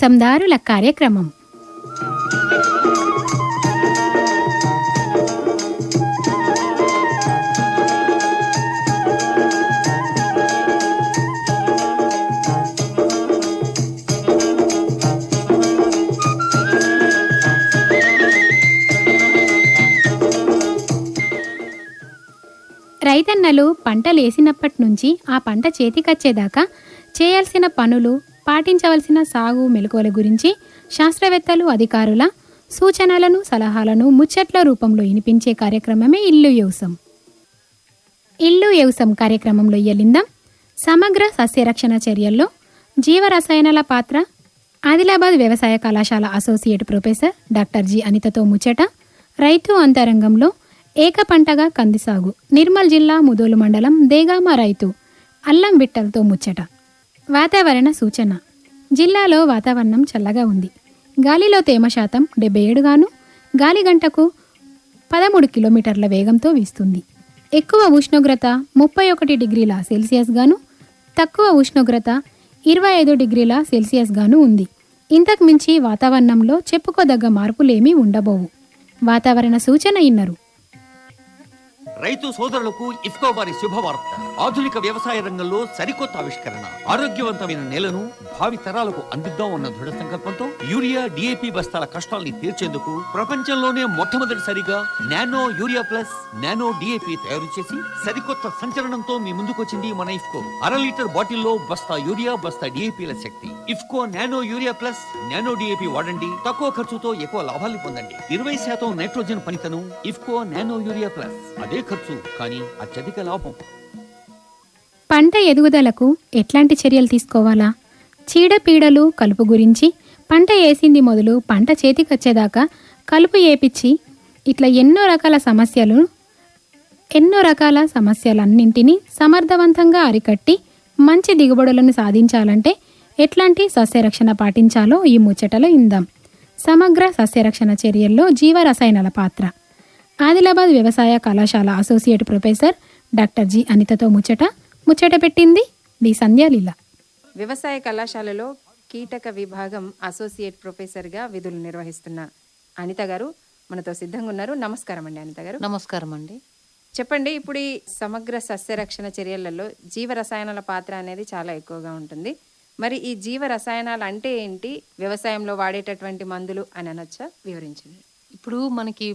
సందారుల కార్యక్రమం. రైతన్నలు పంటలేసినప్పటి నుంచి ఆ పంట చేతికొచ్చేదాకా చేయాల్సిన పనులు పాటించవలసిన సాగు మెలకువల గురించి శాస్త్రవేత్తలు అధికారుల సూచనలను సలహాలను ముచ్చట్ల రూపంలో వినిపించే కార్యక్రమమే ఇల్లు వ్యవసం ఇల్లు వ్యవసం కార్యక్రమంలో ఇయ్యలిందాం సమగ్ర సస్యరక్షణ చర్యల్లో జీవరసాయనాల పాత్ర ఆదిలాబాద్ వ్యవసాయ కళాశాల అసోసియేట్ ప్రొఫెసర్ డాక్టర్ జి అనితతో ముచ్చట రైతు అంతరంగంలో ఏక పంటగా కంది సాగు నిర్మల్ జిల్లా ముదోలు మండలం దేగామ రైతు అల్లం బిట్టలతో ముచ్చట. వాతావరణ సూచన. జిల్లాలో వాతావరణం చల్లగా ఉంది. గాలిలో తేమ శాతం డెబ్బై ఏడుగాను గాలి గంటకు పదమూడు కిలోమీటర్ల వేగంతో వీస్తుంది. ఎక్కువ ఉష్ణోగ్రత ముప్పై ఒకటి డిగ్రీల సెల్సియస్ గాను తక్కువ ఉష్ణోగ్రత ఇరవై ఐదు డిగ్రీల సెల్సియస్ గాను ఉంది. ఇంతకు మించి వాతావరణంలో చెప్పుకోదగ్గ మార్పులేమీ ఉండబోవు. వాతావరణ సూచన ఇన్నరు. రైతు సోదరులకు ఇఫ్కో వారి శుభవార్త. ఆధునిక వ్యవసాయ రంగంలో సరికొత్త ఆవిష్కరణ. ఆరోగ్యవంతమైన నేలను భావి తరాలకు అందిద్దాం అన్న దృఢ సంకల్పంతో యూరియా డిఏపి బస్తాల కష్టాల్ని తీర్చేందుకు ప్రపంచంలోనే మొట్టమొదటిసారిగా nano urea plus nano DAP తయారు చేసి సరికొత్త సంచలనంతో మీ ముందుకొచ్చింది మన ఇఫ్కో. అర లీటర్ బాటిల్లో బస్తా యూరియా బస్తా డిఏపిల శక్తి. IFFCO nano urea plus nano DAP వాడండి. తక్కువ ఖర్చుతో ఎక్కువ లాభాల్ని పొందండి. ఇరవై శాతం నైట్రోజన్ పనితనం ఇఫ్కో నానో యూరియా ప్లస్. అదే ఖర్చు కానీ అత్యధిక లాభం. పంట ఎదుగుదలకు ఎట్లాంటి చర్యలు తీసుకోవాలా? చీడపీడలు కలుపు గురించి పంట వేసింది మొదలు పంట చేతికొచ్చేదాకా కలుపు ఏపిచ్చి ఇట్లా ఎన్నో రకాల సమస్యలు ఎన్నో రకాల సమస్యలన్నింటినీ సమర్థవంతంగా అరికట్టి మంచి దిగుబడులను సాధించాలంటే ఎట్లాంటి సస్యరక్షణ పాటించాలో ఈ ముచ్చటలో ఇందాం. సమగ్ర సస్యరక్షణ చర్యల్లో జీవరసాయనాల పాత్ర. ఆదిలాబాద్ వ్యవసాయ కళాశాల అసోసియేట్ ప్రొఫెసర్ డాక్టర్ జి అనితతో ముచ్చట ముచ్చట పెట్టింది డి సంధ్యాలీల వ్యవసాయ కళాశాలలో కీటక విభాగం అసోసియేట్ ప్రొఫెసర్గా విధులు నిర్వహిస్తున్న అనిత గారు మనతో సిద్ధంగా ఉన్నారు. నమస్కారం అండి అనిత గారు. నమస్కారం అండి. చెప్పండి ఇప్పుడు ఈ సమగ్ర సస్యరక్షణ చర్యలలో జీవ రసాయనాల పాత్ర అనేది చాలా ఎక్కువగా ఉంటుంది. మరి ఈ జీవ రసాయనాలు అంటే ఏంటి? వ్యవసాయంలో వాడేటటువంటి మందులు అని అనొచ్చా? వివరించండి. ఇప్పుడు మనకి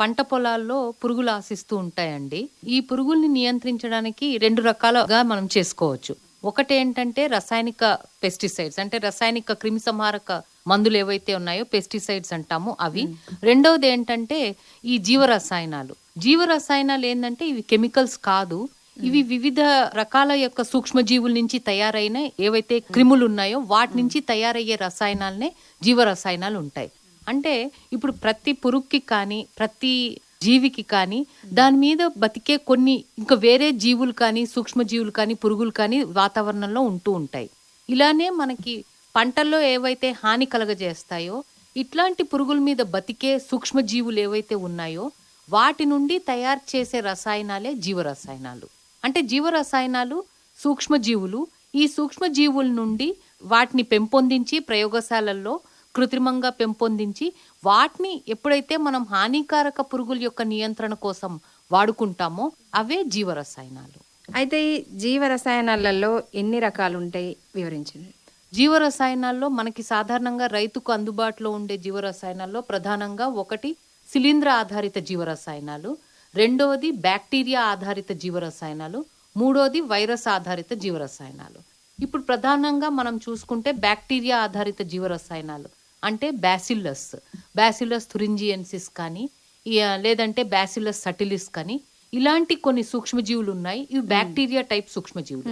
పంట పొలాల్లో పురుగులు ఆశిస్తూ ఉంటాయండి. ఈ పురుగుల్ని నియంత్రించడానికి రెండు రకాలుగా మనం చేసుకోవచ్చు. ఒకటి ఏంటంటే రసాయనిక పెస్టిసైడ్స్ అంటే రసాయనిక క్రిమిసంహారక మందులు ఏవైతే ఉన్నాయో పెస్టిసైడ్స్ అంటాము అవి. రెండవది ఏంటంటే ఈ జీవ రసాయనాలు జీవ రసాయనాలు ఏంటంటే ఇవి కెమికల్స్ కాదు. ఇవి వివిధ రకాల యొక్క సూక్ష్మజీవుల నుంచి తయారైన ఏవైతే క్రిములు ఉన్నాయో వాటి నుంచి తయారయ్యే రసాయనాలనే జీవ రసాయనాలు ఉంటాయి. అంటే ఇప్పుడు ప్రతి పురుగుకి కానీ ప్రతి జీవికి కానీ దాని మీద బతికే కొన్ని ఇంకా వేరే జీవులు కానీ సూక్ష్మజీవులు కానీ పురుగులు కానీ వాతావరణంలో ఉంటూ ఉంటాయి. ఇలానే మనకి పంటల్లో ఏవైతే హాని కలగజేస్తాయో ఇట్లాంటి పురుగుల మీద బతికే సూక్ష్మజీవులు ఏవైతే ఉన్నాయో వాటి నుండి తయారు చేసే రసాయనాలే జీవరసాయనాలు. అంటే జీవరసాయనాలు సూక్ష్మజీవులు ఈ సూక్ష్మజీవుల నుండి వాటిని పెంపొందించి ప్రయోగశాలల్లో కృత్రిమంగా పెంపొందించి వాటిని ఎప్పుడైతే మనం హానికారక పురుగుల యొక్క నియంత్రణ కోసం వాడుకుంటామో అవే జీవరసాయనాలు. అయితే ఈ జీవ రసాయనాలలో ఎన్ని రకాలు ఉంటాయి వివరించండి. జీవరసాయనాల్లో మనకి సాధారణంగా రైతుకు అందుబాటులో ఉండే జీవరసాయనాల్లో ప్రధానంగా ఒకటి శిలీంద్ర ఆధారిత జీవరసాయనాలు రెండవది బ్యాక్టీరియా ఆధారిత జీవరసాయనాలు మూడవది వైరస్ ఆధారిత జీవరసాయనాలు. ఇప్పుడు ప్రధానంగా మనం చూసుకుంటే బ్యాక్టీరియా ఆధారిత జీవరసాయనాలు. అంటే బ్యాసిల్లస్ బ్యాసిల్లస్ థురింజియన్సిస్ కానీ లేదంటే బ్యాసిల్లస్ సటిలిస్ కానీ ఇలాంటి కొన్ని సూక్ష్మజీవులు ఉన్నాయి. ఇవి బ్యాక్టీరియా టైప్ సూక్ష్మజీవులు.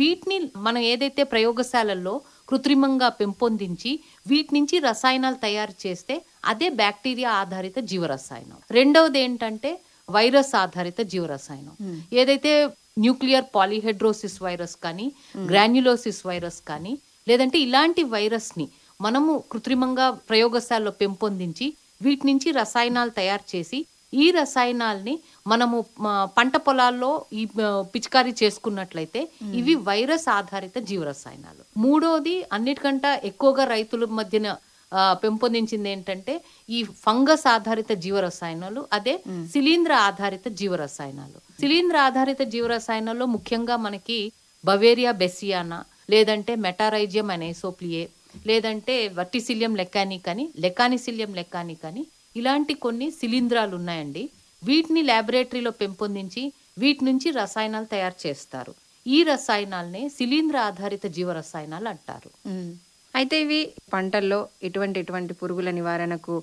వీటిని మనం ఏదైతే ప్రయోగశాలల్లో కృత్రిమంగా పెంపొందించి వీటి నుంచి రసాయనాలు తయారు చేస్తే అదే బ్యాక్టీరియా ఆధారిత జీవరసాయనం. రెండవది ఏంటంటే వైరస్ ఆధారిత జీవరసాయనం. ఏదైతే న్యూక్లియర్ పాలిహెడ్రోసిస్ వైరస్ కానీ గ్రాన్యులోసిస్ వైరస్ కానీ లేదంటే ఇలాంటి వైరస్ని మనము కృత్రిమంగా ప్రయోగశాలలో పెంపొందించి వీటి నుంచి రసాయనాలు తయారు చేసి ఈ రసాయనాల్ని మనము పంట పొలాల్లో ఈ పిచికారీ చేసుకున్నట్లయితే ఇవి వైరస్ ఆధారిత జీవరసాయనాలు. మూడోది అన్నిటికంటే ఎక్కువగా రైతుల మధ్యన పెంపొందించింది ఏంటంటే ఈ ఫంగస్ ఆధారిత జీవరసాయనాలు అదే శిలీంద్ర ఆధారిత జీవరసాయనాలు. శిలీంద్ర ఆధారిత జీవరసాయనాల్లో ముఖ్యంగా మనకి బవేరియా బెసియానా లేదంటే మెటారైజియం అనేసోప్లియే లేదంటే వర్టిసిలియం లెక్కానిక్ అని లెకానిసిలియం లెక్కానిక్ అని ఇలాంటి కొన్ని శిలీంధ్రాలు ఉన్నాయండి. వీటిని ల్యాబొరేటరీలో పెంపొందించి వీటి నుంచి రసాయనాలు తయారు చేస్తారు. ఈ రసాయనాలనే శిలీంద్ర ఆధారిత జీవరసాయనాలు అంటారు. మ్మ్. అయితే ఇవి పంటల్లో ఎటువంటి ఎటువంటి పురుగుల నివారణకు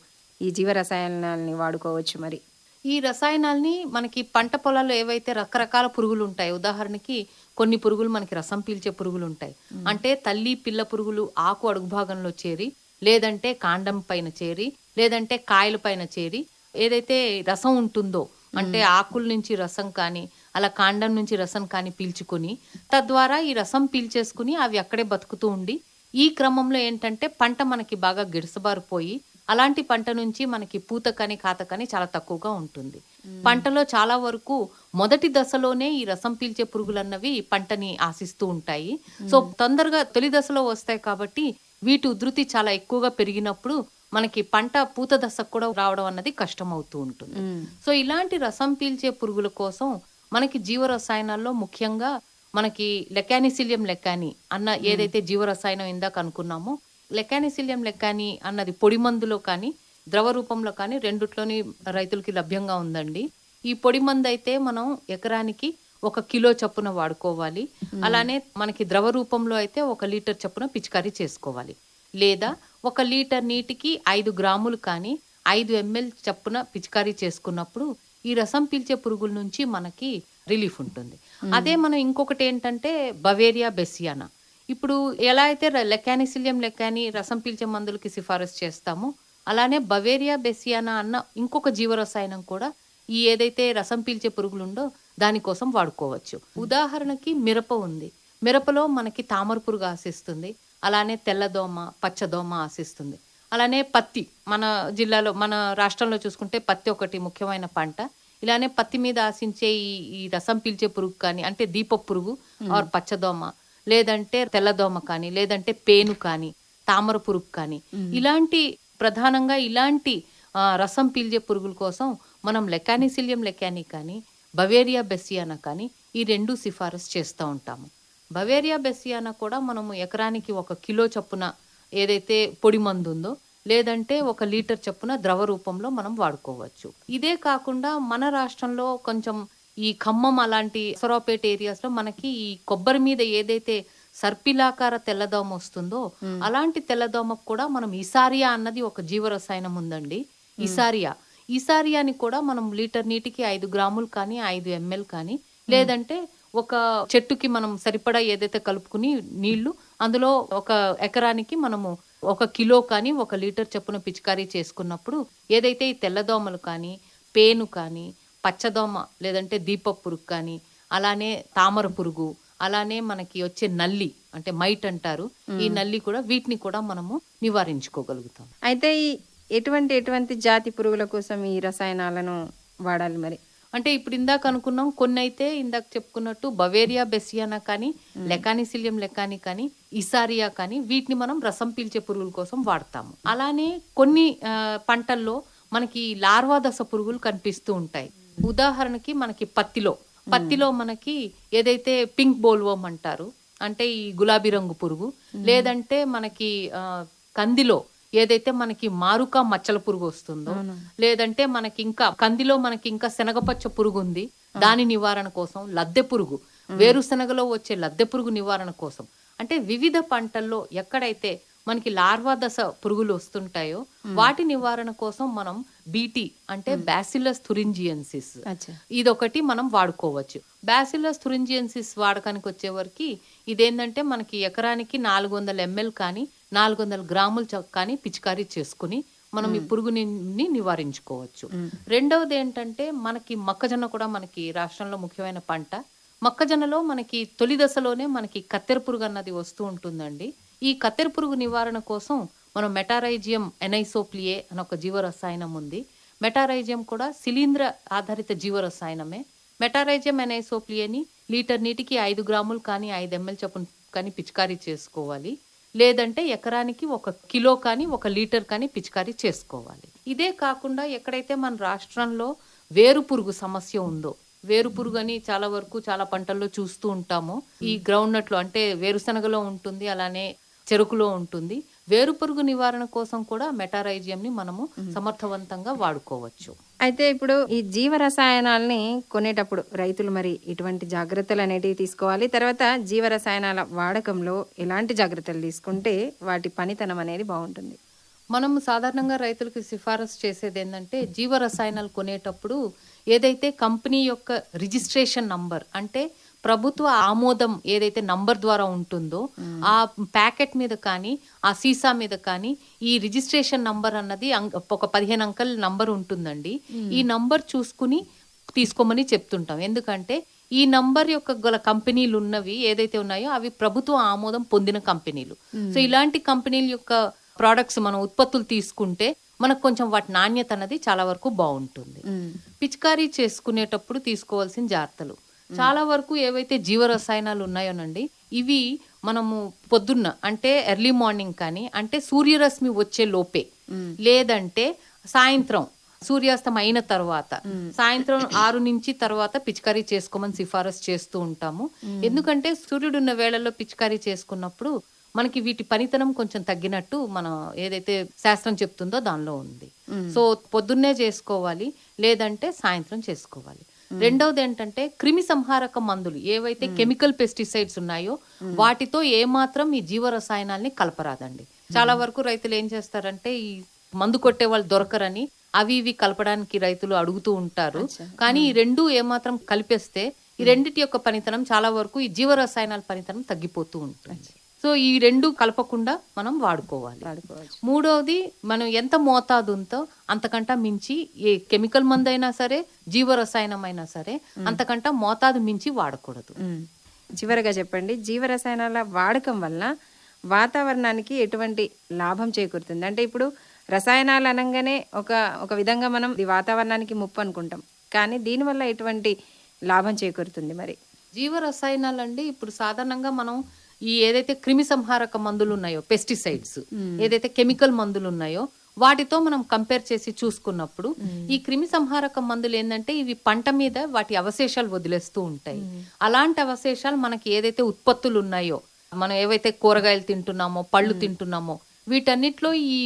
ఈ జీవ రసాయనాలని వాడుకోవచ్చు మరి? ఈ రసాయనాల్ని మనకి పంట పొలాల్లో ఏవైతే రకరకాల పురుగులు ఉంటాయి ఉదాహరణకి కొన్ని పురుగులు మనకి రసం పీల్చే పురుగులు ఉంటాయి. అంటే తల్లి పిల్ల పురుగులు ఆకు అడుగు భాగంలో చేరి లేదంటే కాండం పైన చేరి లేదంటే కాయల పైన చేరి ఏదైతే రసం ఉంటుందో అంటే ఆకుల నుంచి రసం కానీ అలా కాండం నుంచి రసం కానీ పీల్చుకొని తద్వారా ఈ రసం పీల్చేసుకుని అవి అక్కడే బతుకుతూ ఉండి ఈ క్రమంలో ఏంటంటే పంట మనకి బాగా గిడసబారిపోయి అలాంటి పంట నుంచి మనకి పూత కానీ కాత కానీ చాలా తక్కువగా ఉంటుంది. పంటలో చాలా వరకు మొదటి దశలోనే ఈ రసం పీల్చే పురుగులు అన్నవి పంటని ఆశిస్తూ ఉంటాయి. సో తొందరగా తొలి దశలో వస్తాయి కాబట్టి వీటి ఉధృతి చాలా ఎక్కువగా పెరిగినప్పుడు మనకి పంట పూత దశకు కూడా రావడం అన్నది కష్టం అవుతూ ఉంటుంది సో ఇలాంటి రసం పీల్చే పురుగుల కోసం మనకి జీవ రసాయనాల్లో ముఖ్యంగా మనకి లెకానిసిలియం లెక్కాని అన్న ఏదైతే జీవ రసాయనం ఇందాక అనుకున్నామో లెకానిసిలియం లెక్కాని అన్నది పొడి మందులో కానీ ద్రవ రూపంలో కానీ రెండిట్లోని రైతులకి లభ్యంగా ఉందండి. ఈ పొడి మందు అయితే మనం ఎకరానికి ఒక కిలో చొప్పున వాడుకోవాలి. అలానే మనకి ద్రవ రూపంలో అయితే ఒక లీటర్ చొప్పున పిచికారీ చేసుకోవాలి. లేదా ఒక లీటర్ నీటికి ఐదు గ్రాములు కానీ ఐదు ఎంఎల్ చప్పున పిచికారీ చేసుకున్నప్పుడు ఈ రసం పీల్చే పురుగుల నుంచి మనకి రిలీఫ్ ఉంటుంది. అదే మనం ఇంకొకటి ఏంటంటే బవేరియా బెసియానా. ఇప్పుడు ఎలా అయితే లెకానిసిలియం లెకాని రసం పీల్చే మందులకి సిఫారసు చేస్తామో అలానే బవేరియా బెసియానా అన్న ఇంకొక జీవరసాయనం కూడా ఈ ఏదైతే రసం పీల్చే పురుగులు ఉందో దానికోసం వాడుకోవచ్చు. ఉదాహరణకి మిరప ఉంది. మిరపలో మనకి తామర పురుగు ఆశిస్తుంది. అలానే తెల్లదోమ పచ్చదోమ ఆశిస్తుంది. అలానే పత్తి మన జిల్లాలో మన రాష్ట్రంలో చూసుకుంటే పత్తి ఒకటి ముఖ్యమైన పంట. ఇలానే పత్తి మీద ఆశించే ఈ ఈ రసం పీల్చే పురుగు కానీ అంటే దీప పురుగు ఆర్ పచ్చదోమ లేదంటే తెల్లదోమ కానీ లేదంటే పేను కానీ తామర పురుగు కానీ. ఇలాంటి ప్రధానంగా ఇలాంటి రసం పీల్చే పురుగుల కోసం మనం లెకానిసిలియం లెకాని కానీ బవేరియా బెసియానా కానీ ఈ రెండు సిఫారసు చేస్తూ ఉంటాము. బవేరియా బెసియానా కూడా మనము ఎకరానికి ఒక కిలో చొప్పున ఏదైతే పొడి మందు ఉందో లేదంటే ఒక లీటర్ చొప్పున ద్రవ రూపంలో మనం వాడుకోవచ్చు. ఇదే కాకుండా మన రాష్ట్రంలో కొంచెం ఈ ఖమ్మం అలాంటి సొరాపేట ఏరియాస్లో మనకి ఈ కొబ్బరి మీద ఏదైతే సర్పిలాకార తెల్లదోమ వస్తుందో అలాంటి తెల్లదోమకు కూడా మనం ఇసారియా అన్నది ఒక జీవరసాయనం ఉందండి. ఇసారియా. ఇసారియాని కూడా మనం లీటర్ నీటికి ఐదు గ్రాములు కానీ ఐదు ఎంఎల్ కానీ లేదంటే ఒక చెట్టుకి మనం సరిపడా ఏదైతే కలుపుకుని నీళ్ళు అందులో ఒక ఎకరానికి మనము ఒక కిలో కానీ ఒక లీటర్ చొప్పున పిచికారీ చేసుకున్నప్పుడు ఏదైతే ఈ తెల్లదోమలు కానీ పేను కానీ పచ్చదోమ లేదంటే దీప పురుగు కానీ అలానే తామర పురుగు అలానే మనకి వచ్చే నల్లి అంటే మైట్ అంటారు. ఈ నల్లి కూడా వీటిని కూడా మనము నివారించుకోగలుగుతాం. అయితే ఈ ఎటువంటి ఎటువంటి జాతి పురుగుల కోసం ఈ రసాయనాలను వాడాలి మరి? అంటే ఇప్పుడు ఇందాక అనుకున్నాం కొన్ని అయితే ఇందాక చెప్పుకున్నట్టు బవేరియా బెసియానా కానీ లెకానిసిలియం లెకాని కానీ ఇసారియా కానీ వీటిని మనం రసం పీల్చే పురుగుల కోసం వాడతాము. అలానే కొన్ని పంటల్లో మనకి లార్వా దశ పురుగులు కనిపిస్తూ ఉంటాయి. ఉదాహరణకి మనకి పత్తిలో. పత్తిలో మనకి ఏదైతే పింక్ బోల్వోమ్ అంటారు అంటే ఈ గులాబీ రంగు పురుగు లేదంటే మనకి కందిలో ఏదైతే మనకి మారుక మచ్చల పురుగు వస్తుందో లేదంటే మనకి ఇంకా కందిలో మనకి ఇంకా శనగపచ్చ పురుగు ఉంది దాని నివారణ కోసం లద్దె పురుగు వేరుశనగలో వచ్చే లద్దె పురుగు నివారణ కోసం. అంటే వివిధ పంటల్లో ఎక్కడైతే మనకి లార్వా దశ పురుగులు వస్తుంటాయో వాటి నివారణ కోసం మనం బీటీ అంటే బ్యాసిల్లస్ థురింజియన్సిస్ ఇదొకటి మనం వాడుకోవచ్చు. బ్యాసిల్లస్ థురింజియన్సిస్ వాడకానికి వచ్చేవరకు ఇదేంటంటే మనకి ఎకరానికి నాలుగు వందల ఎంఎల్ కానీ నాలుగు వందల గ్రాములు కానీ పిచికారీ చేసుకుని మనం ఈ పురుగుని నివారించుకోవచ్చు. రెండవది ఏంటంటే మనకి మొక్కజొన్న కూడా మనకి రాష్ట్రంలో ముఖ్యమైన పంట. మొక్కజొన్నలో మనకి తొలి దశలోనే మనకి కత్తెర పురుగు అన్నది వస్తూ ఉంటుందండి. ఈ కత్తెర పురుగు నివారణ కోసం మనం మెటారైజియం ఎనైసోప్లియే అని ఒక జీవరసాయనం ఉంది. మెటారైజియం కూడా శిలీంద్ర ఆధారిత జీవరసాయనమే. మెటారైజియం ఎనైసోప్లియేని లీటర్ నీటికి ఐదు గ్రాములు కానీ ఐదు ఎంఎల్ చొప్పున కానీ పిచికారీ చేసుకోవాలి. లేదంటే ఎకరానికి ఒక కిలో కానీ ఒక లీటర్ కానీ పిచికారీ చేసుకోవాలి. ఇదే కాకుండా ఎక్కడైతే మన రాష్ట్రంలో వేరు పురుగు సమస్య ఉందో వేరు పురుగు అని చాలా వరకు చాలా పంటల్లో చూస్తూ ఉంటాము. ఈ గ్రౌండ్ నట్లో అంటే వేరుశనగలో ఉంటుంది అలానే చెరుకులో ఉంటుంది. వేరు పురుగు నివారణ కోసం కూడా మెటారైజియంని మనము సమర్థవంతంగా వాడుకోవచ్చు. అయితే ఇప్పుడు ఈ జీవ రసాయనాల్ని కొనేటప్పుడు రైతులు మరి ఇటువంటి జాగ్రత్తలు అనేటివి తీసుకోవాలి. తర్వాత జీవ రసాయనాల వాడకంలో ఎలాంటి జాగ్రత్తలు తీసుకుంటే వాటి పనితనం అనేది బాగుంటుంది? మనం సాధారణంగా రైతులకు సిఫారసు చేసేది ఏంటంటే జీవ రసాయనాలు కొనేటప్పుడు ఏదైతే కంపెనీ యొక్క రిజిస్ట్రేషన్ నంబర్ అంటే ప్రభుత్వ ఆమోదం ఏదైతే నంబర్ ద్వారా ఉంటుందో ఆ ప్యాకెట్ మీద కానీ ఆ సీసా మీద కానీ ఈ రిజిస్ట్రేషన్ నంబర్ అన్నది ఒక పదిహేను అంకెల నంబర్ ఉంటుందండి. ఈ నంబర్ చూసుకుని తీసుకోమని చెప్తుంటాం. ఎందుకంటే ఈ నంబర్ యొక్క గల కంపెనీలు ఉన్నవి ఏదైతే ఉన్నాయో అవి ప్రభుత్వ ఆమోదం పొందిన కంపెనీలు. సో ఇలాంటి కంపెనీల యొక్క ప్రోడక్ట్స్ మనం ఉత్పత్తులు తీసుకుంటే మనకు కొంచెం వాటి నాణ్యత అనేది చాలా వరకు బాగుంటుంది. పిచికారీ చేసుకునేటప్పుడు తీసుకోవాల్సిన జాగ్రత్తలు. చాలా వరకు ఏవైతే జీవ రసాయనాలు ఉన్నాయోనండి ఇవి మనము పొద్దున్న అంటే ఎర్లీ మార్నింగ్ కానీ అంటే సూర్యరశ్మి వచ్చే లోపే. లేదంటే సాయంత్రం సూర్యాస్తం అయిన తర్వాత. సాయంత్రం ఆరు నుంచి తర్వాత పిచికారీ చేసుకోమని సిఫారసు చేస్తూ ఉంటాము. ఎందుకంటే సూర్యుడు ఉన్న వేళల్లో పిచికారీ చేసుకున్నప్పుడు మనకి వీటి పనితనం కొంచెం తగ్గినట్టు మనం ఏదైతే శాస్త్రం చెప్తుందో దానిలో ఉంది. సో పొద్దున్నే చేసుకోవాలి లేదంటే సాయంత్రం చేసుకోవాలి. రెండవది ఏంటంటే క్రిమి సంహారక మందులు ఏవైతే కెమికల్ పెస్టిసైడ్స్ ఉన్నాయో వాటితో ఏమాత్రం ఈ జీవ రసాయనాల్ని కలపరాదండి. చాలా వరకు రైతులు ఏం చేస్తారంటే ఈ మందు కొట్టే వాళ్ళు దొరకరని అవి ఇవి కలపడానికి రైతులు అడుగుతూ ఉంటారు. కానీ ఈ రెండు ఏమాత్రం కలిపేస్తే ఈ రెండిటి యొక్క పనితనం చాలా వరకు ఈ జీవ రసాయనాల పనితనం తగ్గిపోతూ ఉంటుంది. సో ఈ రెండు కలపకుండా మనం వాడుకోవాలి. మూడవది మనం ఎంత మోతాదు ఉందో అంతకంట మించి ఏ కెమికల్ మందు అయినా సరే జీవ రసాయనం అయినా సరే అంతకంట మోతాదు మించి వాడకూడదు. చివరగా చెప్పండి జీవ రసాయనాల వాడకం వల్ల వాతావరణానికి ఎటువంటి లాభం చేకూరుతుంది? అంటే ఇప్పుడు రసాయనాలు అనగానే ఒక ఒక విధంగా మనం ఇది వాతావరణానికి ముప్పు అనుకుంటాం. కానీ దీనివల్ల ఎటువంటి లాభం చేకూరుతుంది మరి? జీవ రసాయనాలు అండి ఇప్పుడు సాధారణంగా మనం ఈ ఏదైతే క్రిమి సంహారక మందులు ఉన్నాయో పెస్టిసైడ్స్ ఏదైతే కెమికల్ మందులు ఉన్నాయో వాటితో మనం కంపేర్ చేసి చూసుకున్నప్పుడు ఈ క్రిమి సంహారక మందులు ఏంటంటే ఇవి పంట మీద వాటి అవశేషాలు వదిలేస్తూ ఉంటాయి. అలాంటి అవశేషాలు మనకి ఏదైతే ఉత్పత్తులు ఉన్నాయో మనం ఏవైతే కూరగాయలు తింటున్నామో పళ్ళు తింటున్నామో వీటన్నిటిలో ఈ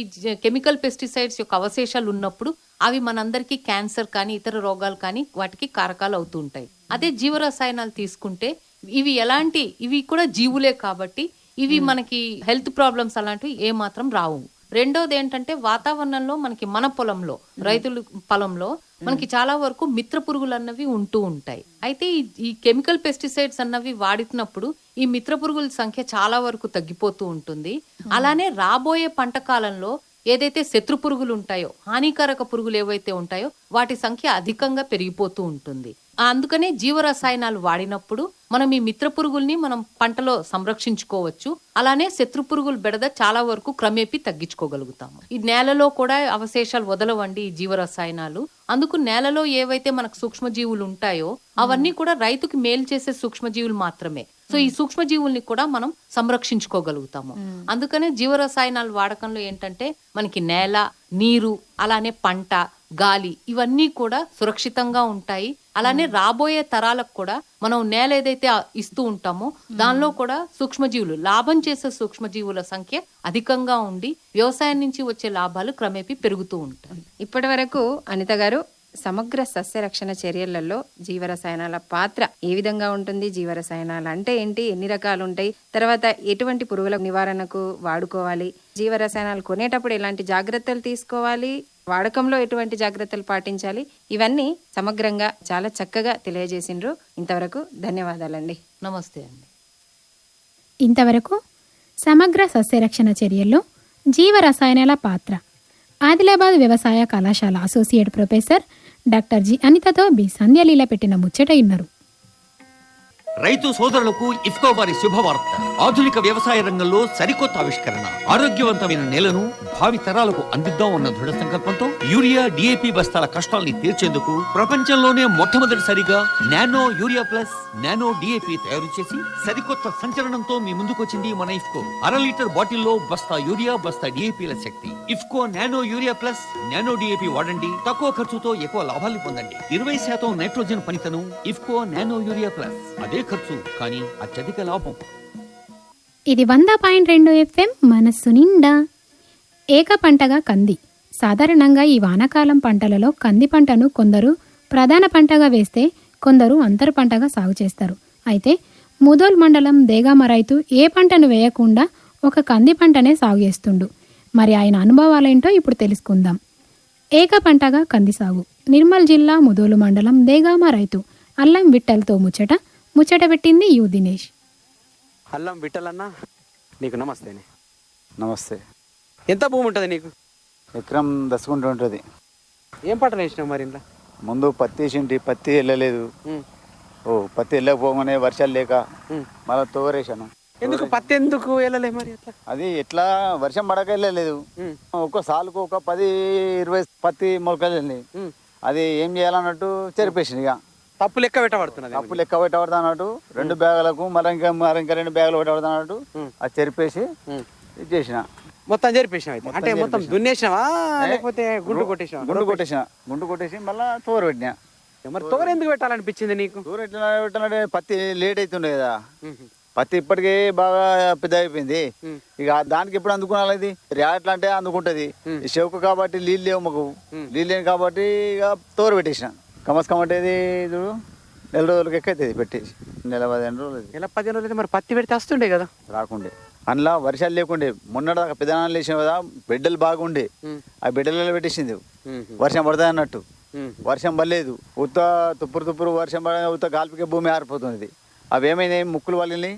కెమికల్ పెస్టిసైడ్స్ యొక్క అవశేషాలు ఉన్నప్పుడు అవి మనందరికీ క్యాన్సర్ కానీ ఇతర రోగాలు కానీ వాటికి కారకాలు అవుతూ ఉంటాయి. అదే జీవరసాయనాలు తీసుకుంటే ఇవి ఎలాంటి ఇవి కూడా జీవులే కాబట్టి ఇవి మనకి హెల్త్ ప్రాబ్లమ్స్ అలాంటివి ఏ మాత్రం రావు. రెండోది ఏంటంటే వాతావరణంలో మనకి మన పొలంలో రైతుల పొలంలో మనకి చాలా వరకు మిత్ర పురుగులు అన్నవి ఉంటూ ఉంటాయి. అయితే ఈ- ఈ కెమికల్ పెస్టిసైడ్స్ అన్నవి వాడినప్పుడు ఈ మిత్ర పురుగుల సంఖ్య చాలా వరకు తగ్గిపోతూ ఉంటుంది. అలానే రాబోయే పంట కాలంలో ఏదైతే శత్రు పురుగులు ఉంటాయో హానికారక పురుగులు ఏవైతే ఉంటాయో వాటి సంఖ్య అధికంగా పెరిగిపోతూ ఉంటుంది. అందుకనే జీవరసాయనాలు వాడినప్పుడు మనం ఈ మిత్ర పురుగుల్ని మనం పంటలో సంరక్షించుకోవచ్చు. అలానే శత్రు పురుగుల బెడద చాలా వరకు క్రమేపీ తగ్గించుకోగలుగుతాము. ఈ నేలలో కూడా అవశేషాలు వదలవండి ఈ జీవరసాయనాలు. అందుకు నేలలో ఏవైతే మనకు సూక్ష్మజీవులు ఉంటాయో అవన్నీ కూడా రైతుకి మేలు చేసే సూక్ష్మజీవులు మాత్రమే. సో ఈ సూక్ష్మజీవుల్ని కూడా మనం సంరక్షించుకోగలుగుతాము. అందుకనే జీవరసాయనాల వాడకంలో ఏంటంటే మనకి నేల నీరు అలానే పంట గాలి ఇవన్నీ కూడా సురక్షితంగా ఉంటాయి. అలానే రాబోయే తరాలకు కూడా మనం నేల ఏదైతే ఇస్తూ ఉంటామో దానిలో కూడా సూక్ష్మజీవులు లాభం చేసే సూక్ష్మజీవుల సంఖ్య అధికంగా ఉండి వ్యవసాయం నుంచి వచ్చే లాభాలు క్రమేపీ పెరుగుతూ ఉంటాయి. ఇప్పటి వరకు అనిత గారు సమగ్ర సస్యరక్షణ చర్యలలో జీవరసాయనాల పాత్ర ఏ విధంగా ఉంటుంది జీవరసాయనాలు అంటే ఏంటి ఎన్ని రకాలు ఉంటాయి తర్వాత ఎటువంటి పురుగుల నివారణకు వాడుకోవాలి జీవరసాయనాలు కొనేటప్పుడు ఎలాంటి జాగ్రత్తలు తీసుకోవాలి వాడకంలో ఎటువంటి జాగ్రత్తలు పాటించాలి? ఇవన్నీ సమగ్రంగా చాలా చక్కగా తెలియజేసిండ్రు. ఇంతవరకు ధన్యవాదాలండి. నమస్తే అండి. ఇంతవరకు సమగ్ర సస్యరక్షణ చర్యల్లో జీవ రసాయనాల పాత్ర. ఆదిలాబాద్ వ్యవసాయ కళాశాల అసోసియేట్ ప్రొఫెసర్ డాక్టర్ జి అనితతో బి సంధ్యలీల పెట్టిన ముచ్చట ఇన్నారు. రైతు సోదరులకు ఇఫ్కో వారి శుభవార్త. ఆధునిక వ్యవసాయ రంగంలో సరికొత్త ఆవిష్కరణ ఆరోగ్యవంతమైన నేలను భావి తరాలకు అందిద్దాం అన్న దృఢ సంకల్పంతో యూరియా డిఏపి బస్తాల కష్టాల్ని తీర్చేందుకు ప్రపంచంలోనే మొట్టమొదటిసారిగా nano urea plus nano DAP తయారు చేసి సరికొత్త సంచలనంతో మీ ముందుకొచ్చింది మన ఇఫ్కో. అర లీటర్ బాటిల్లో బస్తా యూరియా బస్తా డిఏపిల శక్తి. IFFCO nano urea plus nano DAP వాడండి. తక్కువ ఖర్చుతో ఎక్కువ లాభాలు పొందండి. ఇరవై శాతం నైట్రోజన్ పనితను ఇఫ్కో నానో యూరియా ప్లస్. అదే ఖర్చు కానీ అత్యధిక లాభం. ఇది వంద పాయింట్ రెండు ఎఫ్ఎం మనస్సు నిండా. ఏక పంటగా కంది. సాధారణంగా ఈ వానాకాలం పంటలలో కంది పంటను కొందరు ప్రధాన పంటగా వేస్తే కొందరు అంతర పంటగా సాగు చేస్తారు. అయితే ముదోల్ మండలం దేగామ రైతు ఏ పంటను వేయకుండా ఒక కంది పంటనే సాగు చేస్తుండు. మరి ఆయన అనుభవాలేంటో ఇప్పుడు తెలుసుకుందాం. ఏక పంటగా కంది సాగు. నిర్మల్ జిల్లా ముదోలు మండలం దేగామ రైతు అల్లం విట్టలతో ముచ్చట ముచ్చట పెట్టింది యు దినేష్. అల్లం విట్టలన్న నీకు నమస్తే నమస్తే. ఎంత భూమి ఉంటుంది నీకు? ఎకరం దశకుంట ఉంటుంది. ఏం పంటలు వేసినావు మరి ఇంట్లో? ముందు పత్తి వేసింటి పత్తి వెళ్ళలేదు. ఓ పత్తి వెళ్ళకపోగానే వర్షాలు లేక. మళ్ళీ తోరేసాను ఎందుకు పత్తి ఎందుకు వెళ్ళలే మరి అది ఎట్లా వర్షం పడక వెళ్ళలేదు. ఒక్క సాలుకు ఒక పది ఇరవై పత్తి మొలకలు. అది ఏం చేయాలన్నట్టు చెరిపేసింది ఇక. తప్పు లెక్క పెట్టబడుతున్నది అప్పు లెక్క పెట్టబడతా అన్నట్టు. రెండు బ్యాగులకు మరి ఇంకా మరి ఇంకా రెండు బ్యాగులు పెట్టబడతా అన్నట్టు. అది చెరిపేసి. ఇది చేసిన. మొత్తం మొత్తం అంటే మొత్తం జరిపేసినా. దున్నేసినావా? లేకపోతే గుండు కొట్టేసినావా? గుండు కొట్టేసిన. గుండు కొట్టేసి మళ్ళీ తోరు పెట్టినా. మరి తోర ఎందుకు పెట్టాలనిపించింది నీకు? తోరు ఎట్లా పెట్టాలంటే పత్తి లేట్ అవుతుండే కదా. పత్తి ఇప్పటికే బాగా పెద్ద అయిపోయింది. ఇక దానికి ఎప్పుడు అందుకునాలి ఇది? రేట్ల అంటే అందుకుంటది. చెవుకు కాబట్టి నీళ్ళు లేవు మాకు. నీళ్ళు లేవు కాబట్టి ఇక తోరు పెట్టేసిన. కమస్ కమటేది చూడు? నెల రోజులకి ఎక్కైతుంది పెట్టేసి నెల పదిహేను రోజులు. నెల పదిహేను రోజులు అయితే మరి పత్తి పెడితే వస్తుండే కదా? రాకుండే. అందులో వర్షాలు లేకుండే. మొన్నటిదాకా పెద్దనాలు వేసిన కదా బిడ్డలు బాగుండే. ఆ బిడ్డలలో పెట్టేసింది. వర్షం పడుతుంది అన్నట్టు. వర్షం పడలేదు. ఉత్త తుప్పురు తుప్పురు వర్షం పడ ఉత్త గాల్పికే భూమి ఆరిపోతుంది అవి ఏమైనాయి ముక్కులు వాళ్ళని.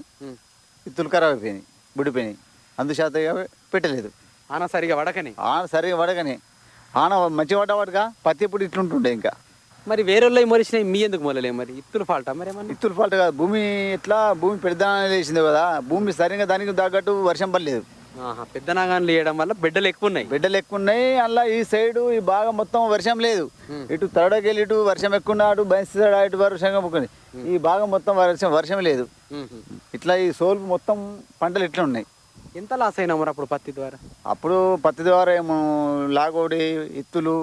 ఇత్తులు ఖరాబ్ అయిపోయినాయి. బుడిపోయినాయి అందుచేత ఇక పెట్టలేదు. ఆన సరిగా వడకని. ఆన సరిగా పడగానే ఆన మంచి పడ్డ పడగా పత్తి ఇప్పుడు ఇట్లుంటుండే ఇంకా. మరి వేరే వాళ్ళు మొలిచినాయి మీ ఎందుకు మొలలే మరి? ఇత్తులు ఫాల్టా మరి ఏమన్నా? ఇత్తులు ఫాల్ట్ కాదు. భూమి ఎట్లా? భూమి పెడదానని లేచింది కదా. భూమి సరిగా దానికి తగ్గట్టు వర్షం పడలేదు. పెద్ద నాగాన్లు వేయడం వల్ల బిడ్డలు ఎక్కువ ఉన్నాయి బిడ్డలు ఎక్కువ ఉన్నాయి అలా ఈ సైడ్ ఈ బాగా మొత్తం వర్షం లేదు. ఇటు తడకెళ్ళి ఇటు వర్షం ఎక్కువ అటు సైడ్ ఇటు వర్షం ఎక్కువ ఈ భాగం మొత్తం వర్షం వర్షం లేదు. ఇట్లా ఈ సోల్పు మొత్తం పంటలు ఇట్లా ఉన్నాయి. ఎంత లాస్ అయినా మరి అప్పుడు పత్తి ద్వారా? అప్పుడు పత్తి ద్వారా ఏమో లాగోడి ఇత్తులు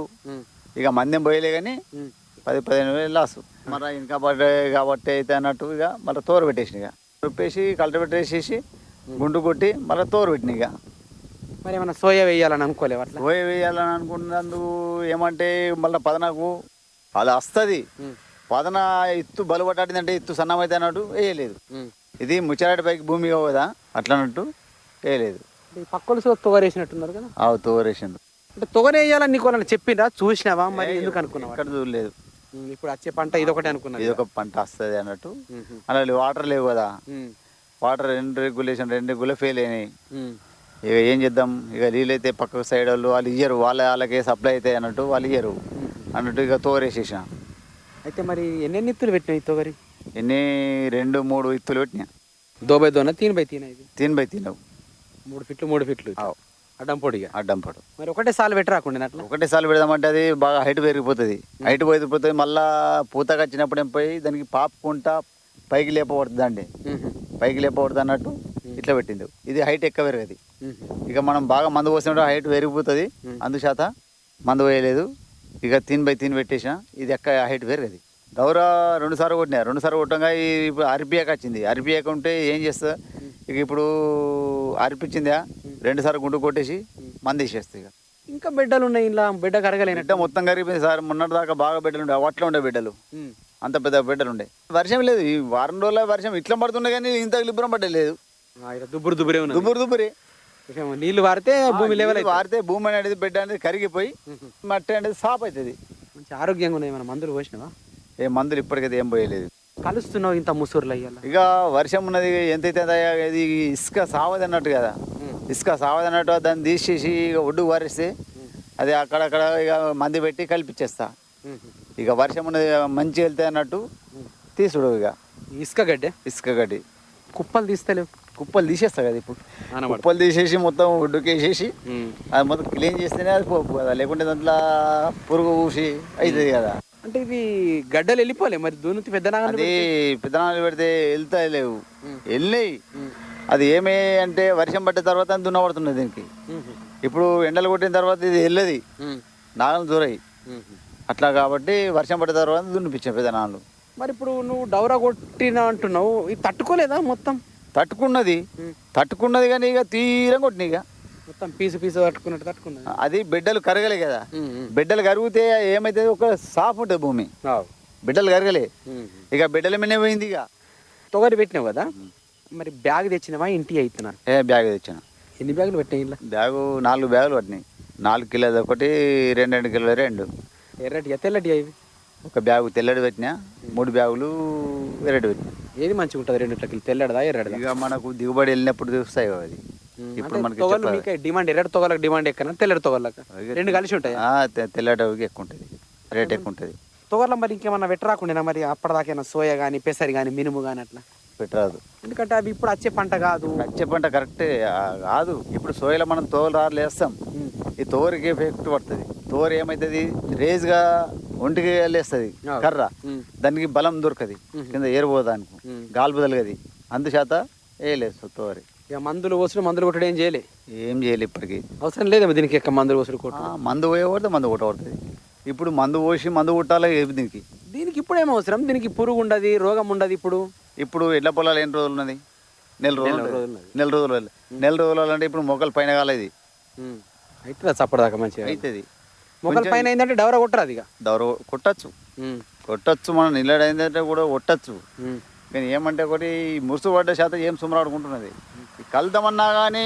ఇక మందెం పోయలే కానీ. పది పదిహేను వేలు లాసు మరి ఇంకా పడ్డ కాబట్టి అయితే అన్నట్టు ఇక మళ్ళీ తోరు పెట్టేసిన ఇక. రుప్పేసి కల్టివేట్ వేసేసి గుండు కొట్టి మళ్ళీ తోరు పెట్టిన ఇక. మరి ఏమన్నా సోయా వేయాలని అనుకోలేవు అట్లా? పోయి వేయాలని అనుకున్నందుకు ఏమంటే మళ్ళీ పదనకు అది వస్తుంది. పదన ఇత్తు బలుపట్టాడిందంటే ఇత్తు సన్నమైతే అన్నట్టు వేయలేదు. ఇది ముచ్చారాటి పైకి భూమి కదా అట్లా అన్నట్టు వేయలేదు. పక్కలు తొగరేసినట్టున్నారు కదా? ఆ తోరేసిండు. అంటే తొగరేయాలని నీకు వాళ్ళని చెప్పిండ్రా చూసినావా? మరి ఎందుకు అనుకున్నావా? ఎక్కడ చూడలేదు. ఇప్పుడు వచ్చే పంట ఇదొకటి అనుకున్నది ఇది ఒక పంట వస్తుంది అన్నట్టు. అలా వాటర్ లేవు కదా. వాటర్ రెండు రెగ్యులేషన్ రెండు రెగ్యులే ఫెయిల్ అయినాయి. ఇక ఏం చేద్దాం? ఇక నీళ్ళు అయితే పక్క సైడ్ వాళ్ళు వాళ్ళు ఇయ్యరు. వాళ్ళ వాళ్ళకే సప్లై అవుతాయి అన్నట్టు వాళ్ళు ఇయ్యరు. అన్నట్టు ఇక తోరేసేసిన. అయితే మరి ఎన్నెన్ని ఇత్తులు పెట్టినాయి తొగరి? ఎన్ని? రెండు మూడు ఇత్తులు పెట్టినా. దో బై దోన తీన్ బై తీన్ ఇది? తిని పోయి తినవు మూడు ఫిట్లు మూడు ఫిట్లు. ఆవ్. అడ్డం పొడిగా? అడ్డం పడు. మరి ఒకటే సాలు పెట్టరాకుండా అట్లా ఒకటేసారి పెడదామంటే అది బాగా హైట్ పెరిగిపోతుంది. హైట్ పెరిగిపోతుంది మళ్ళా పూతగా వచ్చినప్పుడు ఏం పోయి దానికి పాపుకుంటా పైకి లేపబడుతుంది అండి పైకి లేపబడుతుంది అన్నట్టు ఇట్లా పెట్టింది ఇది హైట్ ఎక్కువ పెరగదు. ఇక మనం బాగా మందు పోసినప్పుడు హైట్ పెరిగిపోతుంది. అందుచేత మందు వేయలేదు ఇక తిని బై తిని పెట్టేసిన. ఇది ఎక్క హైట్ పెరగదు. దౌర రెండు సార్లు కొట్టినా. రెండు సార్లు కొట్టంగా ఈ ఇప్పుడు అరిపియాక వచ్చింది. అరిపియాక ఉంటే ఏం చేస్తా? ఇక ఇప్పుడు అరిపించిందా రెండు సార్లు గుండు కొట్టేసి మంది వేసేస్తా ఇక. ఇంకా బిడ్డలు ఉన్నాయి ఇలా బిడ్డ బిడ్డ కరగలేనట్టు మొత్తం కరిగిపోయింది సార్. మొన్నటి దాకా బాగా బిడ్డలు ఉండే అట్లా ఉండే బిడ్డలు. అంత పెద్ద బిడ్డలు ఉండే. వర్షం లేదు ఈ వారం రోజుల వర్షం ఇట్లా పడుతుండే కానీ ఇంత లిబ్బరం ఇలా దుబ్బురు దుబ్బురే దుబ్బురు దుబ్బురి. నీళ్ళు వారితే భూమి లెవెల్ నీళ్ళు వారితే భూమి అనేది బిడ్డ అనేది కరిగిపోయి మట్టి అనేది సాప్ అవుతుంది. మంచి ఆరోగ్యంగా ఉన్నాయి మన మందులు పోసినావా? ఏ మందులు ఇప్పటికైతే ఏం పోయలేదు. కలుస్తున్నావు ఇంత ముసూర్లు అయ్యాల? ఇక వర్షం ఉన్నది ఎంతైతే ఇది ఇసుక సావది అన్నట్టు కదా. ఇసుక సావది అన్నట్టు దాన్ని తీసేసి ఇక ఒడ్డు వారిస్తే అది అక్కడక్కడ ఇక మంది పెట్టి కల్పించేస్తా ఇక వర్షం ఉన్నది మంచి వెళ్తే అన్నట్టు తీసుడు ఇక ఇసుక గడ్డే? ఇసుక గడ్డి. కుప్పలు తీస్తలేవు? కుప్పలు తీసేస్తా కదా ఇప్పుడు. కుప్పలు తీసేసి మొత్తం ఒడ్డుకేసేసి అది మొత్తం క్లీన్ చేస్తేనే అది పోపు కదా. లేకుంటే దాంట్లో పురుగు ఊసి అవుతుంది కదా. అంటే ఇది గడ్డలు వెళ్ళిపోలే మరి దూనుతి పెద్ద నాగలు అది విత్తనాలు పెడితే వెళ్తా లేవు. వెళ్ళినాయి. అది ఏమి అంటే వర్షం పడ్డ తర్వాత దున్నబడుతున్నది దీనికి. ఇప్పుడు ఎండలు కొట్టిన తర్వాత ఇది వెళ్ళది. నాగలు దూరాయి. అట్లా కాబట్టి వర్షం పడ్డ తర్వాత దున్నిపించాం విత్తనాలు మరి ఇప్పుడు నువ్వు డౌరా కొట్టిన అంటున్నావు. ఇది తట్టుకోలేదా మొత్తం? తట్టుకున్నది. తట్టుకున్నది కానీ ఇక తీరం కొట్టినాయి ఇక మొత్తం పీసు పీసు తట్టుకున్నట్టు అది బిడ్డలు కరగలే కదా. బిడ్డలు కరిగితే ఏమైతే ఒక సాఫ్ ఉంటుంది భూమి. బిడ్డలు కరగలే. ఇక బిడ్డల మీదనే పోయింది ఇక. తొగరి పెట్టినావు కదా? మరి బ్యాగ్ తెచ్చినావా? ఇంటి అవుతున్నారు ఏ బ్యాగ్ తెచ్చాను. ఎన్ని బ్యాగులు పెట్టినాయి ఇలా బ్యాగు నాలుగు బ్యాగులు పట్టినాయి. నాలుగు కిలోది ఒకటి రెండు రెండు కిలోలు రెండు. ఎర్రటి తెల్లటి అవి ఒక బ్యాగు తెల్లడి పెట్టినా మూడు బ్యాగులు ఎర్రటి పెట్టినా. ఏది మంచిగా ఉంటుంది రెండిట్లకి తెల్లడదా ఎర్రడదా ఇక మనకు దిగుబడి వెళ్ళినప్పుడు చూస్తాయి అది. ఇప్పుడు మనకి తొగలు. మీకే డిమాండ్ ఎర్రటి తొగలకు డిమాండ్ ఎక్కన? తెల్లటి తొగలకు? రెండు కలిసి ఉంటాయి? ఆ, తె- తెల్లటికి ఎక్కువ ఉంటుంది రేట్ ఎక్కువ ఉంటుంది తొగర్లో మరి ఇంకేమన్నా వెట్టరాకుండా మరి? అప్పటిదాకైనా సోయా కానీ పెసరి కానీ మినుము కానీ అట్లా? పెట్టరాదు. ఎందుకంటే అవి ఇప్పుడు వచ్చే పంట కాదు. వచ్చే పంట కరెక్టే కాదు. ఇప్పుడు సోయలో మనం తోలు రాళ్ళు వేస్తాం. ఈ తోరికి ఎఫెక్ట్ పడుతుంది. తోరు ఏమవుతుంది రేజ్గా ఒంటికి వెళ్ళేస్తుంది. కర్ర. దానికి బలం దొరకది. కింద ఏరిపోదానికి ఉమ్. గాల్పు తలగది అందుచేత వేయలేదు తోరి. ఇక మందులు పోసిన మందులు కొట్టడం ఏం చేయలే. ఏం చేయలేదు ఇప్పటికి. అవసరం లేదేమో దీనికి ఎక్క మందులు పోసుడు ఆ, కొట్టు మందు పోయకూడదు మందు కొట్టకూడదు. ఇప్పుడు మందు పోసి మందు కొట్టాలి ఏమి దీనికి? దీనికి ఇప్పుడు ఏం అవసరం? దీనికి పురుగు ఉండదు రోగం ఉండదు ఇప్పుడు. ఇప్పుడు ఎడ్ల పొలాలు ఎన్ని రోజులు ఉన్నది? నెల రోజులు నెల. రోజులు. నెల రోజులు అంటే ఇప్పుడు మొక్కలు పైన కాలేదు అవుతుందా చప్పటిదాకా మంచిగా? అవుతుంది మొక్కల పైన ఏంటంటే డవర కొట్టరు అది ఇక. దౌర కొట్టచ్చు. కొట్టచ్చు మనం నిల్లడైందంటే కూడా కొట్టచ్చు. కానీ ఏమంటే ఒకటి మురుసు పడ్డ శాతం ఏం సుమరాడుకుంటున్నది. ఈ కలుతామన్నా కానీ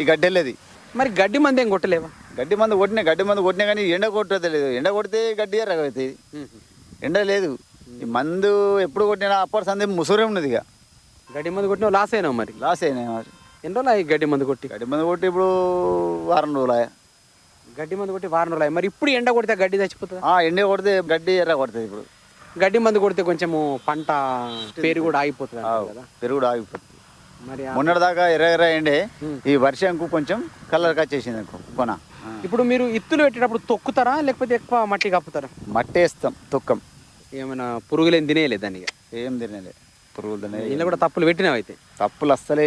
ఈ గడ్డెళ్ళేది మరి గడ్డి మంది ఏం కొట్టలేవా? గడ్డి మందు కొట్టినా గడ్డి మందు కొట్టినా కానీ ఎండ కొట్టేది లేదు. ఎండ కొడితే గడ్డి ఎర్రగవుతుంది ఎండ లేదు. ఈ మందు ఎప్పుడు కొట్టినా అప్పటి సందే ముసురే ఉన్నది ఇక. గడ్డి మందు కొట్టినా లాస్ అయినావు మరి? లాస్ అయినాయి మరి. ఎన్ని రోజులు గడ్డి మందు కొట్టి? గడ్డి మందు కొట్టి ఇప్పుడు వారం రోజులు. గడ్డి మందు కొట్టి వారం రోజులు. మరి ఇప్పుడు ఎండ కొడితే గడ్డి చచ్చిపోతుందా? ఆ ఎండ కొడితే గడ్డి ఎర్ర కొడుతుంది ఇప్పుడు. గడ్డి మందు కొడితే కొంచెము పంట పేరు కూడా ఆగిపోతుంది కదా. పెరుగుడు ఆగిపోతుంది. మరి ఆ- మొన్నటి దాకా ఎర్ర ఎర్ర ఎండే ఈ వర్షంకు కొంచెం కలర్ వచ్చేసింది కొన. ఇప్పుడు మీరు ఇత్తులు పెట్టేటప్పుడు తొక్కుతారా లేకపోతే ఎక్కువ మట్టి కప్పుతారా మట్టి వేస్తాం తొక్కం. ఏమైనా పురుగులేం తినేయలేదు దాన్ని ఇక. ఏం తినలే పురుగులు తినలే. ఇందులో కూడా తప్పులు పెట్టినావు అయితే? తప్పులు అస్సలే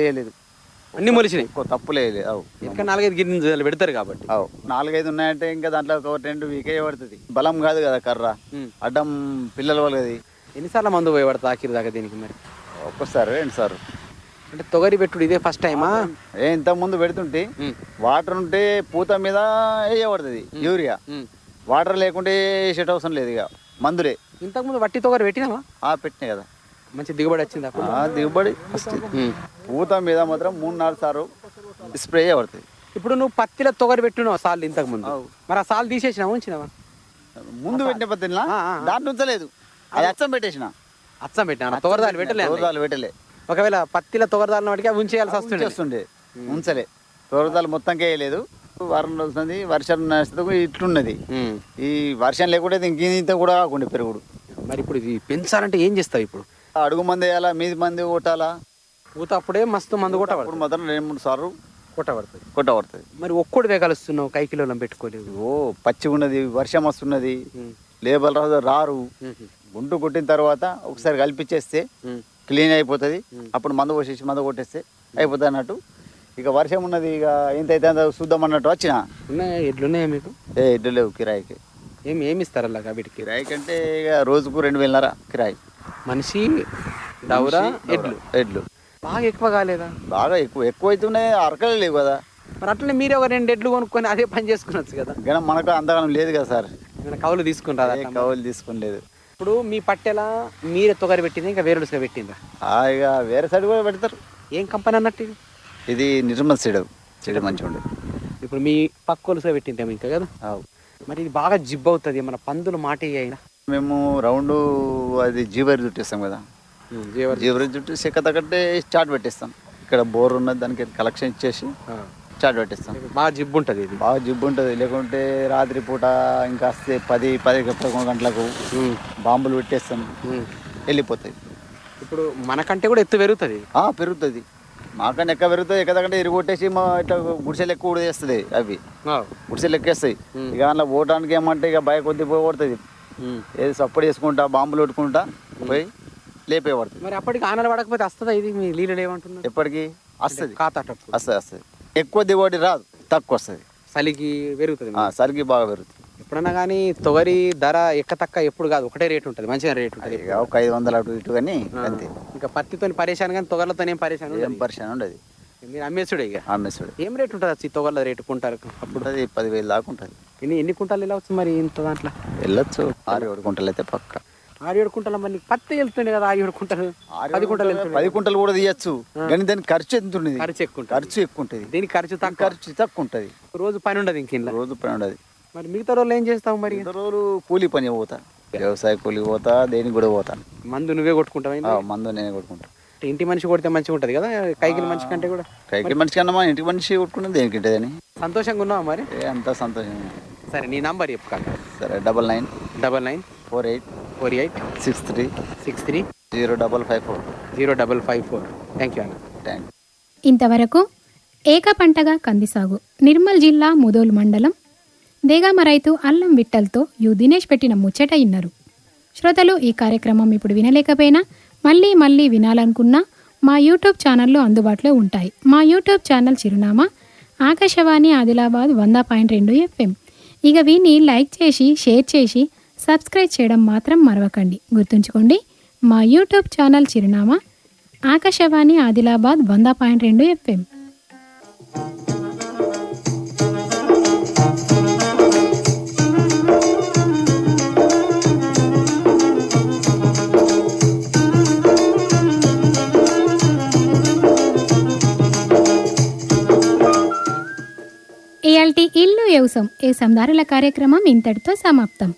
అన్ని మొలిచినాయి? ఎక్కువ తప్పులే లేదు అవు. ఇంకా నాలుగైదు గింజలు పెడతారు కాబట్టి. అవు. నాలుగైదు ఉన్నాయంటే ఇంకా దాంట్లో ఒక రెండు వీకే పడుతుంది. బలం కాదు కదా కర్ర. అడ్డం పిల్లలు వాళ్ళది ఎన్నిసార్లు మందు పోయి పడతా ఆఖరి దాకా దీనికి మరి? ఒక్కసారి రెండు సార్ అంటే తొగరి పెట్టుడు ఇదే ఫస్ట్ టైమా ఏ ఇంత ముందు పెడుతుంటే. వాటర్ ఉంటే పూత మీద వేయబడుతుంది యూరియా. వాటర్ లేకుంటే వేసేట అవసరం లేదు ఇక మందులే. ఇంతకుముందు వట్టి తొగరి పెట్టినావా? ఆ పెట్టినాయి కదా. మంచి దిగుబడి వచ్చింది ఆ దిగుబడి ఫస్ట్ పూత మీద మాత్రం మూడు నాలుగు సార్లు స్ప్రే చేయబడుతుంది. ఇప్పుడు నువ్వు పత్తిలో తొగరి పెట్టున్నావు సార్లు ఇంతకు ముందు. మరి ఆ సార్లు తీసేసినావా ఉంచినావా? ముందు పెట్టిన పత్తిలా. దాంట్లో ఉంచలేదు. అది అచ్చం పెట్టేసిన. అచ్చం పెట్టినా తొగరదాలు పెట్టలే అన్నయ్య. తోరదాలు పెట్టలే. ఒకవేళ పత్తిలో తొగరదాలను వాటికి అవి ఉంచేయాల్సి వస్తుంది ఉంచేస్తుండే. ఉంచలే. తోరదాలు మొత్తంకే వేయలేదు. వారం రోజులు వర్షం నడుస్తుంది ఇట్లున్నది. ఈ వర్షం ఇంక ఇంత కూడా కాకుండా పెరుగుడు. మరి ఇప్పుడు ఇది పెంచాలంటే ఏం చేస్తావు ఇప్పుడు? అడుగు మంది వేయాలా మీది మంది కొట్టాలా? పూత అప్పుడే మస్తు మందు కొట్టబడుతుంది మాత్రం రెండు మూడు సార్లు కొట్టబడుతుంది కొట్టబడుతుంది మరి ఒక్కడు వేగలుస్తున్నావు కై కిలోలం పెట్టుకోలేవు ఓ పచ్చిగా ఉన్నది వర్షం వస్తున్నది. లేబర్ రాదు రారు. గుంటు కొట్టిన తర్వాత ఒకసారి కలిపిచ్చేస్తే క్లీన్ అయిపోతుంది. అప్పుడు మందు పోసేసి మందు కొట్టేస్తే అయిపోతుంది అన్నట్టు. ఇక వర్షం ఉన్నది ఇక ఇంత అయితే అంత చూద్దాం అన్నట్టు వచ్చిన. ఉన్నాయా? ఎడ్లున్నాయా మీకు? ఏ ఎడ్లు లేవు కిరాయికి. ఏం ఏమి ఇస్తారు అలాగా వీటికి? కిరాయి కంటే ఇక రోజుకు రెండు వేలన్నర కిరాయి. మనిషి దౌరా ఎడ్లు? ఎడ్లు. బాగా ఎక్కువ కాలేదా? బాగా ఎక్కువ ఎక్కువ అవుతున్నాయి అరకలే లేవు కదా. మరి అట్లనే మీరే ఒక రెండు ఎడ్లు కొనుక్కొని అదే పని చేసుకునొచ్చు కదా. కానీ మనకు అంతగానం లేదు కదా సార్. కౌలు తీసుకుంటారా ఏ కవులు తీసుకోలేదు ఇప్పుడు మీ పట్టెలా మీరే తొగరి పెట్టిందా ఇంకా వేరే రుసుగా పెట్టిందా? ఆ, ఇక వేరే సైడ్ కూడా పెడతారు. ఏం కంపెనీ అన్నట్టు ఇది? ఇది నిర్మల్ సీడ్ సీడ్ మంచిగా ఉండే ఇప్పుడు మీ పక్కోలుసుగా పెట్టిందేమో ఇంకా కదా. మరి ఇది బాగా జిబ్ అవుతుంది మన పందులు మాట అయినా మేము రౌండ్ అది జీవరి చుట్టేస్తాం కదా. జీవరి చుట్టూ చెక్క తగ్గట్టే చాట్ పెట్టేస్తాం. ఇక్కడ బోర్ ఉన్నది దానికి కలెక్షన్ ఇచ్చేసి. చాట్ పెట్టేస్తాం. బాగా జిబ్ ఉంటుంది ఇది. బాగా జిబ్బు ఉంటుంది. లేకుంటే రాత్రి పూట ఇంకా వస్తే పది పది పదకొండు గంటలకు బాంబులు పెట్టేస్తాం. వెళ్ళిపోతాయి. ఇప్పుడు మనకంటే కూడా ఎత్తు పెరుగుతుంది. ఆ, పెరుగుతుంది. మాకన్నా ఎక్క పెరుగుతుంది. ఎక్కదంటే ఇరుగొట్టేసి మా ఇట్లా గుడిసెలు ఎక్కువ కూడా చేస్తుంది అవి గుడిసెలు ఎక్కేస్తాయి. ఇక అందులో పోవడానికి ఏమంటే ఇక భయ కొద్ది పోయి పడుతుంది. ఏది సపోర్ట్ చేసుకుంటా బాంబులు కొట్టుకుంటా పోయి లేపే పడుతుంది మరి అప్పటికి ఆనలు పడకపోతే వస్తుందా ఇది? మీ నీళ్ళు ఏమంటున్నారు? ఎప్పటికీ? వస్తుంది కాతాటప్పుడు వస్తుంది వస్తుంది ఎక్కువ దిగుబడి రాదు తక్కువ వస్తుంది చలికి పెరుగుతుంది సరికి బాగా పెరుగుతుంది. ఎప్పుడన్నా కానీ తొగరి ధర ఎక్క తక్క ఎప్పుడు కాదు ఒకటే రేట్ ఉంటుంది మంచిగా రేట్ ఉంటుంది ఇక ఒక ఐదు వందలు అటు ఇటు కానీ అంతే. ఇంకా పత్తితో పరేషాన్ కానీ తొగర్లతో ఏం పరేషాన్ ఏం పరిచయం ఉండదు. మీరు అమ్మేసుడే ఇక. అమ్మేసుడు. ఏం రేట్ ఉంటుంది తొగర్ల రేటు కుంటారు అప్పుడు? అది పదివేలు దాకా ఉంటుంది. ఎన్ని ఎన్ని కుంటాలు ఇలా వచ్చు మరి ఇంత దాంట్లో? వెళ్ళొచ్చు ఆరు ఏడు కుంటలు అయితే పక్క. ఆరు ఏడు కుంటాల మరి నీకు పత్తి వెళ్తుండే కదా ఆరు ఏడు కుంటలు పది కుంటలు పది కుంటలు కూడా తీయచ్చు. కానీ దానికి ఖర్చు ఎంత ఉండేది ఖర్చు ఎక్కువ ఖర్చు ఎక్కువ ఉంటుంది దీనికి ఖర్చు తక్కువ. ఖర్చు తక్కువ ఉంటుంది రోజు పని ఉండదు ఇంక రోజు పని ఉండదు. మరి మిగతా రోజులు ఏం చేస్తావు మరి? రోజులు కూలి పని పోతా. వ్యవసాయ కూలి పోతా దేనికి కూడా పోతాను మందు నువ్వే కొట్టుకుంటావు మందు నేనే కొట్టుకుంటా. ఇంటి మనిషి కొడితే మంచిగా ఉంటుంది కదా కైకిల మనిషి కంటే కూడా. కైకి మనిషి కన్నా మా ఇంటికి మనిషి కొట్టుకుంటే దేనికి ఉంటుందని సంతోషంగా ఉన్నావా మరి? అంతా సంతోషం సరే నీ నంబర్ చెప్పు సరే double nine. Double nine. Four eight four eight six three six three zero double five four. Zero double five four. Thank you అన్న. థ్యాంక్ ఇంతవరకు ఏక పంటగా కంది సాగు నిర్మల్ జిల్లా ముదోల్ మండలం దేగామ రైతు అల్లం విట్టల్తో యు దినేష్ పెట్టిన ముచ్చట ఇన్నారు. శ్రోతలు ఈ కార్యక్రమం ఇప్పుడు వినలేకపోయినా మళ్ళీ మళ్ళీ వినాలనుకున్నా మా యూట్యూబ్ ఛానల్లో అందుబాటులో ఉంటాయి. మా యూట్యూబ్ ఛానల్ చిరునామా ఆకాశవాణి ఆదిలాబాద్ వంద పాయింట్ రెండు ఎఫ్ఎం. ఇక విని లైక్ చేసి షేర్ చేసి సబ్స్క్రైబ్ చేయడం మాత్రం మరవకండి. గుర్తుంచుకోండి మా యూట్యూబ్ ఛానల్ చిరునామా ఆకాశవాణి ఆదిలాబాద్ వంద పాయింట్ రెండు ఎఫ్ఎం. ఇయాల్టి ఇల్లు వ్యవసం ఏ సందారుల కార్యక్రమం ఇంతటితో సమాప్తం.